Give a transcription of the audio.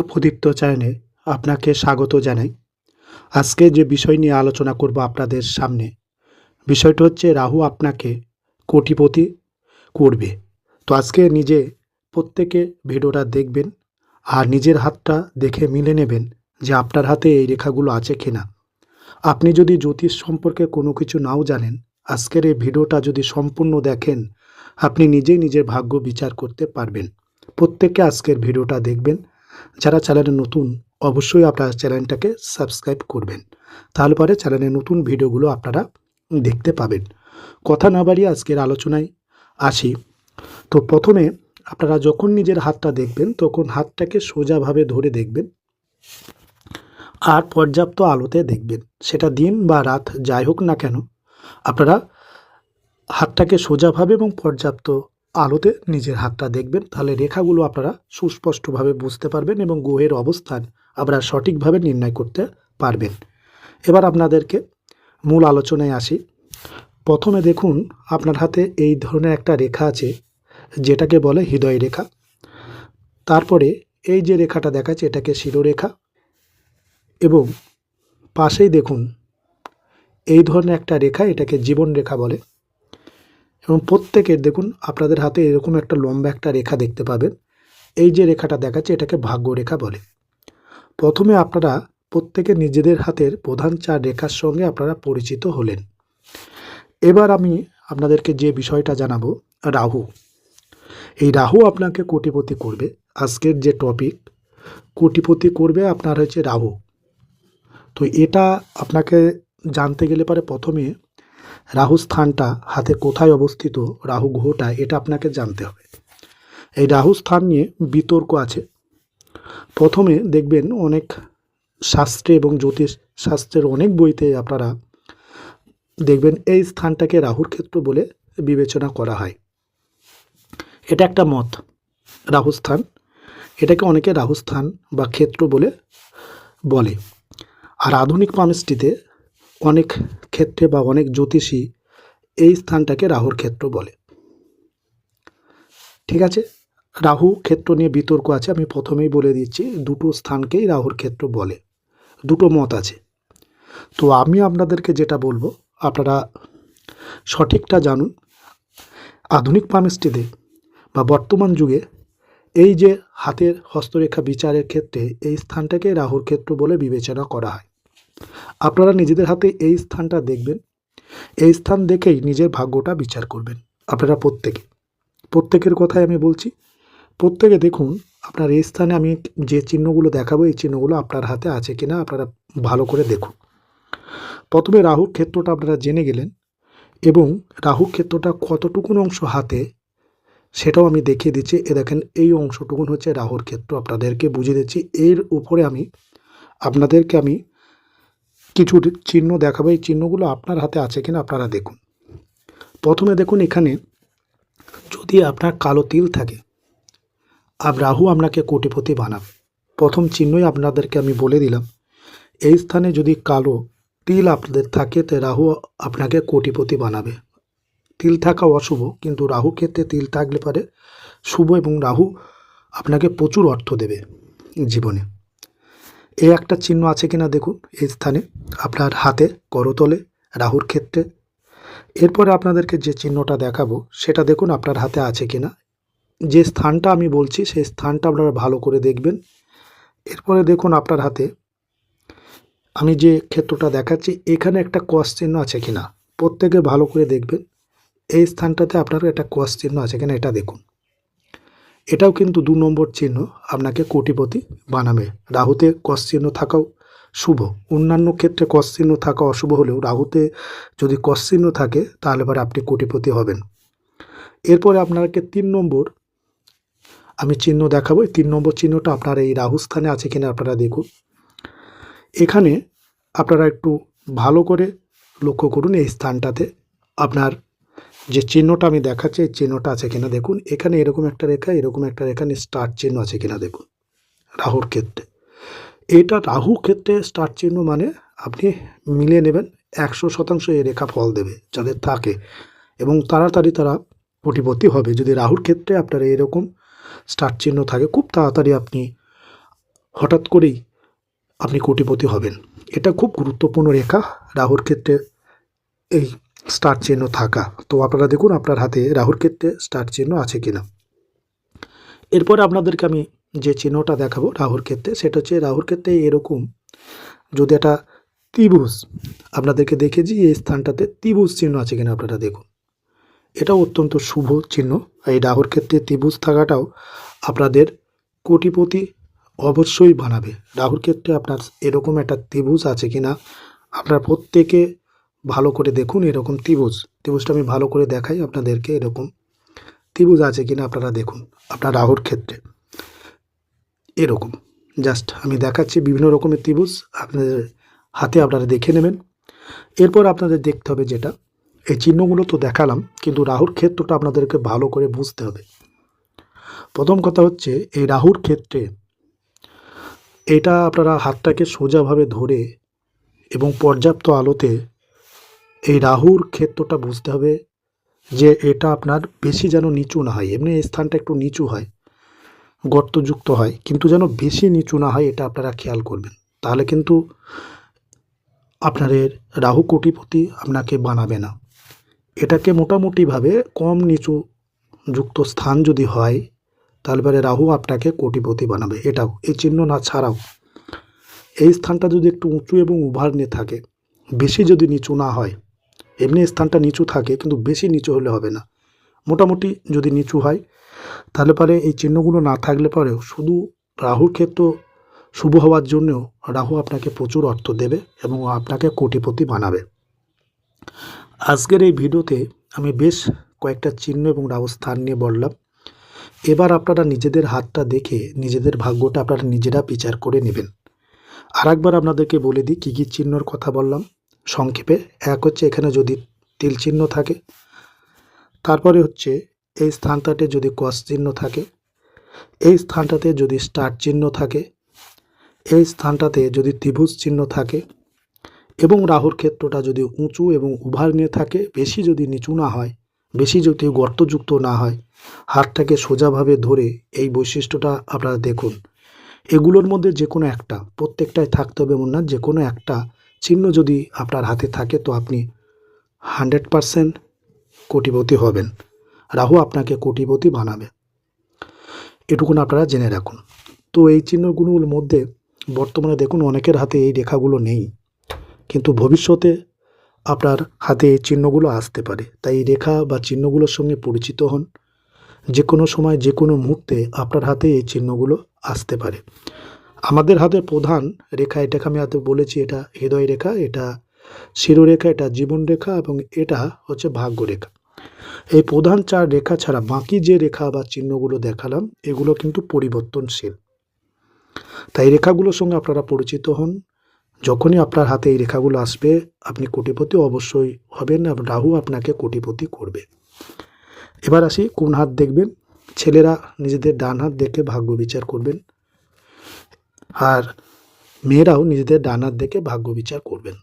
Up উদিত্য চ্যানেলে আপনাকে স্বাগত জানাই। আজকে যে বিষয় নিয়ে আলোচনা করব আপনাদের সামনে, বিষয়টা হচ্ছে রাহু আপনাকে কোটিপতি করবে। তো আজকে নিজে প্রত্যেকে ভিডিওটা দেখবেন আর নিজের হাতটা দেখে মিলে নেবেন যে আপনার হাতে এই রেখাগুলো আছে কিনা। আপনি যদি জ্যোতিষ সম্পর্কে কোনো কিছু নাও জানেন, আজকের এই ভিডিওটা যদি সম্পূর্ণ দেখেন, আপনি নিজেই নিজের ভাগ্য বিচার করতে পারবেন। প্রত্যেকে আজকের ভিডিওটা দেখবেন যারা চ্যানেলে নতুন, অবশ্যই আপনারা চ্যানেলটাকে সাবস্ক্রাইব করবেন। তাহলে পরে চ্যানেলে নতুন ভিডিওগুলো আপনারা দেখতে পাবেন। কথা না বাড়িয়ে আজকের আলোচনায় আসি। তো প্রথমে আপনারা যখন নিজের হাতটা দেখবেন, তখন হাতটাকে সোজাভাবে ধরে দেখবেন আর পর্যাপ্ত আলোতে দেখবেন। সেটা দিন বা রাত যাই হোক না কেন, আপনারা হাতটাকে সোজাভাবে এবং পর্যাপ্ত আলোতে নিজের হাতটা দেখবেন, তাহলে রেখাগুলো আপনারা সুস্পষ্টভাবে বুঝতে পারবেন এবং গ্রহের অবস্থান আপনারা সঠিকভাবে নির্ণয় করতে পারবেন। এবার আপনাদেরকে মূল আলোচনায় আসি। প্রথমে দেখুন, আপনার হাতে এই ধরনের একটা রেখা আছে, যেটাকে বলে হৃদয় রেখা। তারপরে এই যে রেখাটা দেখাচ্ছে, এটাকে শিরোরেখা। এবং পাশেই দেখুন, এই ধরনের একটা রেখা এটাকে জীবন রেখা বলে। এবং প্রত্যেকের, দেখুন, আপনাদের হাতে এরকম একটা লম্বা একটা রেখা দেখতে পাবেন। এই যে রেখাটা দেখাচ্ছে, এটাকে ভাগ্য রেখা বলে। প্রথমে আপনারা প্রত্যেকে নিজেদের হাতের প্রধান চার রেখার সঙ্গে আপনারা পরিচিত হলেন। এবার আমি আপনাদেরকে যে বিষয়টা জানাব, রাহু। এই রাহু আপনাকে কোটিপতি করবে। আজকের যে টপিক, কোটিপতি করবে আপনার হচ্ছে রাহু। তো এটা আপনাকে জানতে গেলে পরে প্রথমে রাহু স্থানটা হাতে কোথায় অবস্থিত রাহু গ্রহটা এটা আপনাকে জানতে হবে। এই রাহু স্থান নিয়ে বিতর্ক আছে। প্রথমে দেখবেন অনেক শাস্ত্রে এবং জ্যোতিষ শাস্ত্রের অনেক বইতে আপনারা দেখবেন এই স্থানটাকে রাহুর ক্ষেত্র বলে বিবেচনা করা হয়। এটা একটা মত, রাহুস্থান। এটাকে অনেকে রাহুস্থান বা ক্ষেত্র বলে বলে। আর আধুনিক মানুষটিতে অনেক ক্ষেত্রে বা অনেক জ্যোতিষী এই স্থানটাকে রাহুর ক্ষেত্র বলে। ঠিক আছে? রাহু ক্ষেত্র নিয়ে বিতর্ক আছে, আমি প্রথমেই বলে দিচ্ছি, দুটো স্থানকেই রাহুর ক্ষেত্র বলে। দুটো মত আছে। তো আমি আপনাদেরকে যেটা বলব, আপনারা সঠিকটা জানুন। আধুনিক পামিস্ট্রিতে বা বর্তমান যুগে এই যে হাতের হস্তরেখা বিচারের ক্ষেত্রে এই স্থানটাকে রাহুর ক্ষেত্র বলে বিবেচনা করা হয়। আপনারা নিজেদের হাতে এই স্থানটা দেখবেন। এই স্থান দেখেই নিজের ভাগ্যটা বিচার করবেন, আপনারা প্রত্যেকে। প্রত্যেকের কথাই আমি বলছি। প্রত্যেকে দেখুন, আপনার এই স্থানে আমি যে চিহ্নগুলো দেখাবো, এই চিহ্নগুলো আপনার হাতে আছে কিনা আপনারা ভালো করে দেখুন। প্রথমে রাহুর ক্ষেত্রটা আপনারা জেনে গেলেন এবং রাহুর ক্ষেত্রটা কতটুকুন অংশ হাতে সেটাও আমি দেখিয়ে দিচ্ছি। এ দেখেন, এই অংশটুকুন হচ্ছে রাহুর ক্ষেত্র। আপনাদেরকে বুঝিয়ে দিচ্ছি। এর উপরে আমি, আপনাদেরকে আমি কিছু চিহ্ন দেখাবো। এই চিহ্নগুলো আপনার হাতে আছে কিনা আপনারা দেখুন। প্রথমে দেখুন এখানে, যদি আপনার কালো তিল থাকে, আর রাহু আপনাকে কোটিপতি বানাবে। প্রথম চিহ্নই আপনাদেরকে আমি বলে দিলাম। এই স্থানে যদি কালো তিল আপনাদের থাকে, তো রাহু আপনাকে কোটিপতি বানাবে। তিল থাকা অশুভ, কিন্তু রাহু ক্ষেত্রে তিল থাকলে পারে শুভ এবং রাহু আপনাকে প্রচুর অর্থ দেবে জীবনে। এই একটা চিহ্ন আছে কিনা দেখুন এই স্থানে, আপনার হাতে করতলে, রাহুর ক্ষেত্রে। এরপরে আপনাদেরকে যে চিহ্নটা দেখাবো, সেটা দেখুন আপনার হাতে আছে কিনা। যে স্থানটা আমি বলছি, সেই স্থানটা আপনারা ভালো করে দেখবেন। এরপরে দেখুন আপনার হাতে, আমি যে ক্ষেত্রটা দেখাচ্ছি, এখানে একটা কস চিহ্ন আছে কিনা। প্রত্যেকে ভালো করে দেখবেন। এই স্থানটাতে আপনার একটা কস চিহ্ন আছে কিনা, এটা দেখুন। এটাও কিন্তু দু নম্বর চিহ্ন আপনাকে কোটিপতি বানাবে। রাহুতে কস চিহ্ন থাকাও শুভ। অন্যান্য ক্ষেত্রে কস চিহ্ন থাকা অশুভ হলেও রাহুতে যদি কস চিহ্ন থাকে, তাহলে পরে আপনি কোটিপতি হবেন। এরপরে আপনাকে তিন নম্বর আমি চিহ্ন দেখাবো। তিন নম্বর চিহ্নটা আপনার এই রাহু স্থানে আছে কিনা আপনারা দেখুন। এখানে আপনারা একটু ভালো করে লক্ষ্য করুন এই স্থানটাতে। আপনার যে চিহ্নটা আমি দেখাচ্ছি, এই চিহ্নটা আছে কিনা দেখুন। এখানে এরকম একটা রেখা, এরকম একটা রেখা স্টার চিহ্ন আছে কিনা দেখুন, রাহুর ক্ষেত্রে। এটা রাহু ক্ষেত্রে স্টার চিহ্ন মানে আপনি মিলিয়ে নেবেন, একশো শতাংশ এই রেখা ফল দেবে, যাদের থাকে। এবং তাড়াতাড়ি তারা কোটিপতি হবে। যদি রাহুর ক্ষেত্রে আপনার এরকম স্টার চিহ্ন থাকে, খুব তাড়াতাড়ি আপনি হঠাৎ করেই আপনি কোটিপতি হবেন। এটা খুব গুরুত্বপূর্ণ রেখা রাহুর ক্ষেত্রে এই স্টার চিহ্ন থাকা। তো আপনারা দেখুন, আপনার হাতে রাহুর ক্ষেত্রে স্টার চিহ্ন আছে কিনা। এরপর আপনাদেরকে আমি যে চিহ্নটা দেখাবো রাহুর ক্ষেত্রে, সেটা হচ্ছে রাহুর ক্ষেত্রে এরকম যদি একটা ত্রিভুজ, আপনাদেরকে দেখেছি এই স্থানটাতে ত্রিভুজ চিহ্ন আছে কিনা আপনারা দেখুন। এটাও অত্যন্ত শুভ চিহ্ন। এই রাহুর ক্ষেত্রে ত্রিভুজ থাকাটাও আপনাদের কোটিপতি অবশ্যই বানাবে। রাহুর ক্ষেত্রে আপনার এরকম একটা ত্রিভুজ আছে কিনা, আপনার প্রত্যেকে ভালো করে দেখুন এরকম ত্রিভুজ। ত্রিভুজটা আমি ভালো করে দেখাই আপনাদেরকে এরকম ত্রিভুজ আছে কিনা আপনারা দেখুন, আপনার রাহুর ক্ষেত্রে। এরকম, জাস্ট আমি দেখাচ্ছি বিভিন্ন রকমের ত্রিভুজ, আপনাদের হাতে আপনারা দেখে নেবেন। এরপর আপনাদের দেখতে হবে যেটা, এই চিহ্নগুলো তো দেখালাম, কিন্তু রাহুর ক্ষেত্রটা আপনাদেরকে ভালো করে বুঝতে হবে। প্রথম কথা হচ্ছে, এই রাহুর ক্ষেত্রে এটা আপনারা হাতটাকে সোজাভাবে ধরে এবং পর্যাপ্ত আলোতে এই রাহুর ক্ষেত্রটা বুঝতে হবে যে এটা আপনার বেশি যেন নিচু না হয়। এমনি এই স্থানটা একটু নিচু হয়, গর্তযুক্ত হয়, কিন্তু যেন বেশি নিচু না হয় এটা আপনারা খেয়াল করবেন। তাহলে কিন্তু আপনাদের রাহু কোটিপতি আপনাকে বানাবে না। এটাকে মোটামুটিভাবে কম নিচু যুক্ত স্থান যদি হয়, তাহলে পরে রাহু আপনাকে কোটিপতি বানাবে। এটাও, এই চিহ্ন না ছাড়াও। এই স্থানটা যদি একটু উঁচু এবং উভার নিয়ে থাকে, বেশি যদি নিচু না হয় এমনি স্থানটা নিচু থাকে, কিন্তু বেশি নিচু হলে হবে না। মোটামুটি যদি নিচু হয়, তাহলে পরে এই চিহ্নগুলো না থাকলে পরেও শুধু রাহুর ক্ষেত্র শুভ হওয়ার জন্যও রাহু আপনাকে প্রচুর অর্থ দেবে এবং আপনাকে কোটিপতি বানাবে। আজকের এই ভিডিওতে আমি বেশ কয়েকটা চিহ্ন এবং রাহু স্থান নিয়ে বললাম। এবার আপনারা নিজেদের হাতটা দেখে নিজেদের ভাগ্যটা আপনারা নিজেরা বিচার করে নেবেন। আর একবার আপনাদেরকে বলে দিই, কী কী চিহ্নর কথা বললাম। সংক্ষেপে, এক হচ্ছে এখানে যদি তিল চিহ্ন থাকে, তারপরে হচ্ছে এই স্থানটাতে যদি কস চিহ্ন থাকে, এই স্থানটাতে যদি স্টার চিহ্ন থাকে, এই স্থানটাতে যদি ত্রিভুজ চিহ্ন থাকে এবং রাহুর ক্ষেত্রটা যদি উঁচু এবং উভার নিয়ে থাকে, বেশি যদি নিচু না হয়, বেশি যদি গর্তযুক্ত না হয়, হাতটাকে সোজাভাবে ধরে এই বৈশিষ্ট্যটা আপনারা দেখুন। এগুলোর মধ্যে যে কোনো একটা, প্রত্যেকটাই থাকতে হবে এমন না যে কোনো একটা চিহ্ন যদি আপনার হাতে থাকে, তো আপনি হান্ড্রেড পারসেন্ট কোটিপতি হবেন। রাহু আপনাকে কোটিপতি বানাবে। এটুকুন আপনারা জেনে রাখুন। তো এই চিহ্নগুলোর মধ্যে বর্তমানে দেখুন অনেকের হাতে এই রেখাগুলো নেই। কিন্তু ভবিষ্যতে আপনার হাতে এই চিহ্নগুলো আসতে পারে। তাই এই রেখা বা চিহ্নগুলোর সঙ্গে পরিচিত হন। যে কোনো সময় যে কোনো মুহূর্তে আপনার হাতে এই চিহ্নগুলো আসতে পারে। আমাদের হাতে প্রধান রেখা, এটাকে আমি হাতে বলেছি, এটা হৃদয় রেখা, এটা শিরোরেখা, এটা জীবন রেখা, এবং এটা হচ্ছে ভাগ্য রেখা। এই প্রধান চার রেখা ছাড়া বাকি যে রেখা বা চিহ্নগুলো দেখালাম, এগুলো কিন্তু পরিবর্তনশীল। তাই রেখাগুলোর সঙ্গে আপনারা পরিচিত হন। যখনই আপনার হাতে এই রেখাগুলো আসবে, আপনি কোটিপতি অবশ্যই হবেন রাহু আপনাকে কোটিপতি করবে। এবার আসি, কোন হাত দেখবেন? ছেলেরা নিজেদের ডান হাত দেখে ভাগ্য বিচার করবেন। আর মেয়েরাও নিজেদের ডানার দেখে ভাগ্য বিচার করবেন।